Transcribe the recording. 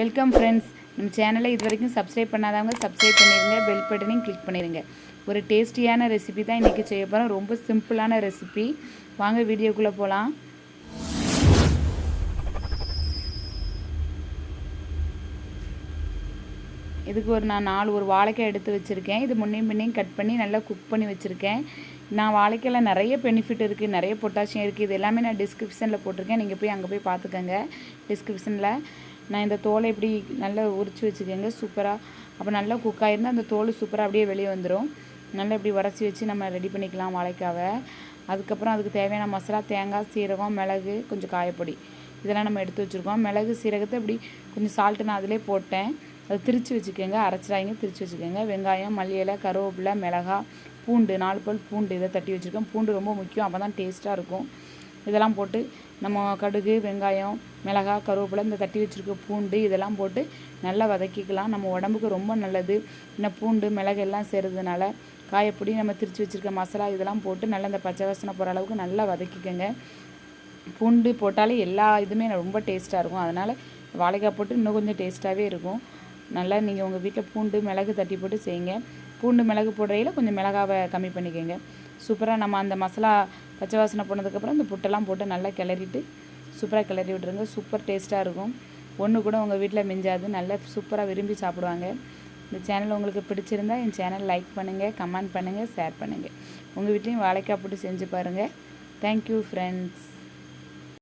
Welcome friends நம்ம சேனலை இது வரைக்கும் சப்ஸ்கிரைப் பண்ணாதவங்க சப்ஸ்கிரைப் பண்ணிடுங்க பெல் பட்டனையும் கிளிக் பண்ணிடுங்க ஒரு டேஸ்டியான ரெசிபி தான் இன்றைக்கி செய்ய போகிறோம் ரொம்ப சிம்பிளான ரெசிபி வாங்க வீடியோக்குள்ளே போகலாம் இதுக்கு ஒரு நான் நாலு ஒரு வாழைக்காய் எடுத்து வச்சுருக்கேன். இது முன்னையும் பின்னையும் கட் பண்ணி நல்லா குக் பண்ணி வச்சுருக்கேன். நான் வாழைக்காயில் நிறைய பெனிஃபிட் இருக்குது நிறைய பொட்டாசியம் இருக்குது இது எல்லாமே நான் டிஸ்கிரிப்ஷனில் போட்டிருக்கேன். நீங்கள் போய் அங்கே போய் பார்த்துக்கோங்க. டிஸ்கிரிப்ஷனில் நான் இந்த தோலை இப்படி நல்லா உரிச்சு வச்சுக்கோங்க சூப்பராக அப்போ நல்லா குக் ஆகிருந்தால் அந்த தோல் சூப்பராக அப்படியே வெளியே வந்துடும் நல்லா இப்படி உடச்சி வச்சு நம்ம ரெடி பண்ணிக்கலாம் வாழைக்காவை. அதுக்கப்புறம் அதுக்கு தேவையான மசாலா தேங்காய் சீரகம் மிளகு கொஞ்சம் காயப்பொடி. இதெல்லாம் நம்ம எடுத்து வச்சுருக்கோம். மிளகு சீரகத்தை இப்படி கொஞ்சம் சால்ட்டு நான் அதிலே போட்டேன். அதை திரித்து வச்சுக்கோங்க அரைச்சிடாங்க திரித்து வச்சுக்கோங்க. வெங்காயம் மல்லி இலை கருவேப்பிலை மிளகா பூண்டு நாலு பல் பூண்டு இதை தட்டி வச்சுருக்கேன். பூண்டு ரொம்ப முக்கியம் அப்போ தான் டேஸ்ட்டாக இருக்கும். இதெல்லாம் போட்டு நம்ம கடுகு வெங்காயம் மிளகா கருவேப்பிலை இந்த தட்டி வச்சுருக்க பூண்டு இதெல்லாம் போட்டு நல்லா வதக்கிக்கலாம். நம்ம உடம்புக்கு ரொம்ப நல்லது. இந்த பூண்டு மிளகு எல்லாம் சேர்றதுனால காயப்பொடி நம்ம திரித்து வச்சுருக்க மசாலா இதெல்லாம் போட்டு நல்லா இந்த பச்சை வாசனை போகிற அளவுக்கு நல்லா வதக்கிக்கோங்க. பூண்டு போட்டாலே எல்லா இதுவுமே ரொம்ப டேஸ்ட்டாக இருக்கும். அதனால் வாழைக்காய் போட்டு இன்னும் கொஞ்சம் டேஸ்ட்டாகவே இருக்கும். நல்லா நீங்கள் உங்கள் வீட்டில் பூண்டு மிளகு தட்டி போட்டு செய்யுங்க. பூண்டு மிளகு போடுறையில் கொஞ்சம் மிளகாவை கம்மி பண்ணிக்கோங்க. சூப்பராக நம்ம அந்த மசாலா பச்சை வாசனை போனதுக்கப்புறம் இந்த புட்டெல்லாம் போட்டு நல்லா கிளறிட்டு சூப்பராக கிளறி விட்ருங்க சூப்பர் டேஸ்ட்டாக இருக்கும். ஒன்று கூட உங்கள் வீட்டில் மிஞ்சாது. நல்லா சூப்பராக விரும்பி சாப்பிடுவாங்க. இந்த சேனல் உங்களுக்கு பிடிச்சிருந்தா என் சேனல் லைக் பண்ணுங்கள் கமெண்ட் பண்ணுங்கள் ஷேர் பண்ணுங்கள் உங்கள் வீட்லேயும் வாழைக்காய் போட்டு செஞ்சு பாருங்கள் தேங்க்யூ ஃப்ரெண்ட்ஸ்